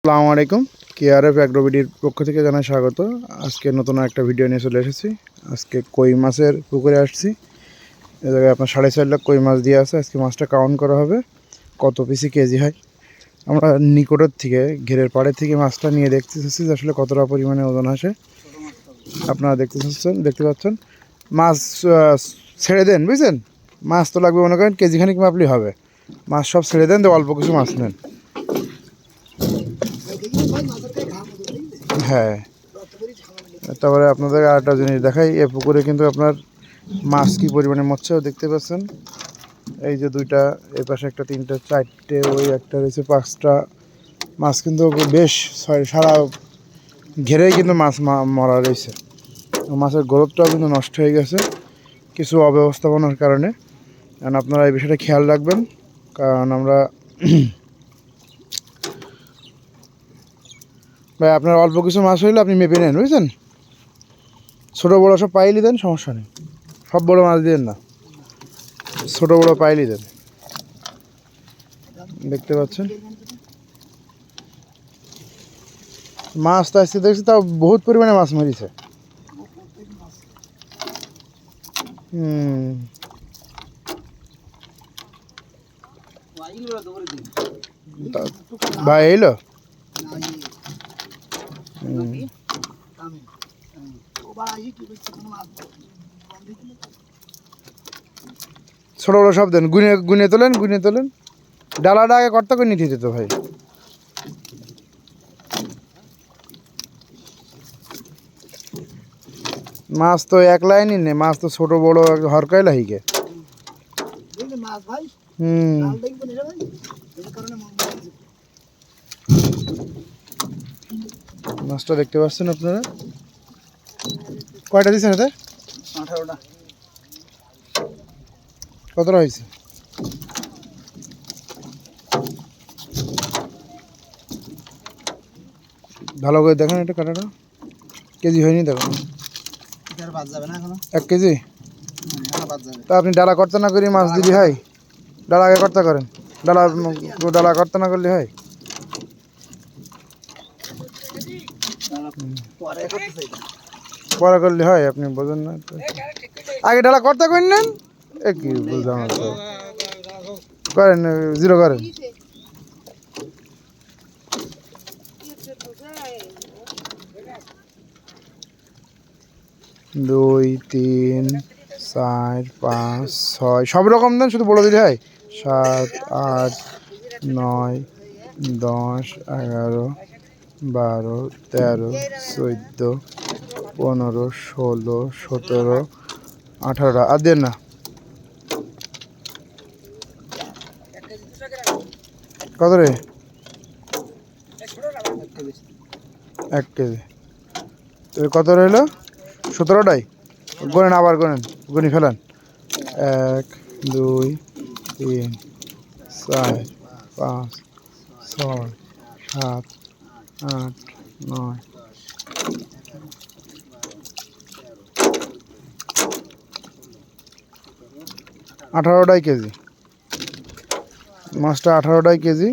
আসসালামু আলাইকুম। কেআরএফ অ্যাগ্রোবিডির পক্ষ থেকে জানাই স্বাগত। আজকে নতুন একটা ভিডিও নিয়ে চলে এসেছি। আজকে কই মাছের পুকুরে আসছি। এ জায়গায় আপনার সাড়ে চার লাখ কই মাছ দিয়ে আছে। আজকে মাছটা কাউন্ট করা হবে। কত পিসি কেজি হয়? আমরা নিকটের থেকে, ঘেরের পাড়ের থেকে মাছটা নিয়ে দেখতে চাচ্ছি যে আসলে কতটা পরিমাণে ওজন আসে। আপনারা দেখতে চাচ্ছেন দেখতে পাচ্ছেন। মাছ ছেড়ে দেন বুঝছেন মাছ তো লাগবে মনে করেন কেজি খানিক মাপলি হবে। মাছ সব ছেড়ে দেন তো অল্প কিছু মাছ নেন। হ্যাঁ। তারপরে আপনাদের আরেকটা জিনিস দেখাই, এ পুকুরে কিন্তু আপনার মাছ কি পরিমাণে মরছেও দেখতে পাচ্ছেন। এই যে দুইটা, এ পাশে একটা, তিনটা, চারটে, ওই একটা রয়েছে, পাঁচটা মাছ কিন্তু বেশ সারা ঘেরেই কিন্তু মাছ মরা রয়েছে। মাছের গ্রোথটাও কিন্তু নষ্ট হয়ে গেছে কিছু অব্যবস্থাপনার কারণে। কারণ আপনারা এই বিষয়টা খেয়াল রাখবেন, কারণ আমরা ভাই, আপনার অল্প কিছু মাছ হইলে আপনি মেপে নেন, বুঝছেন? ছোটো, বড়ো সব পাইলি দেন, সমস্যা নেই। সব বড়ো মাছ দিন না। ছোটো, বড়ো পাইলি দেন। দেখতে পাচ্ছেন? মাছ তো আসতে দেখছি, তাও বহুত পরিমাণে মাছ মরিছে। হুম। ভাই এলো। ছোট বড় সব দেন গুনে গুনে তোলেন গুনে তোলেন। ডালাটা আগে কর্তা করে নিতে যেত ভাই। মাছ তো এক লাইনই নে মাছ তো ছোট, বড় হরকাই লাহিকে হুম লাল দেখবেন এটা ভাই এই কারণে মন মরে মাছটা দেখতে পাচ্ছেন আপনারা? কয়টা দিচ্ছেন এতে? আঠারোটা। কতটা হয়েছে? ভালো করে দেখেন এটা কাটাটা। কেজি হয়নি দেখুন এক কেজি? তা আপনি ডালা কর্তা না করি মাছ দিলি হয়? ডালা আগে কর্তা করেন। ডালা ডালা কর্তা না করলে হয়? পরে করলে হয়, আপনি বোঝেন না। আগে ডালা কর্তা করেন নেন, এ কি বুঝলাম করেন জিরো করেন। দুই, তিন, চার, পাঁচ, ছয়, সব রকম দেন, শুধু বলে দিলে হয়। সাত, আট, নয়, দশ, এগারো বারো, তেরো, চোদ্দ, পনেরো, ষোলো, সতেরো, আঠারো। আর দেন না। কত রে? এক কেজি। তো কত রইল? সতেরোটাই? গোনেন আবার গোনেন গুনি ফেলেন। এক, দুই, তিন, চার, পাঁচ, ছয়, সাত আট নয়। আঠারোটাই কেজি। মাছটা আঠারোটাই কেজি।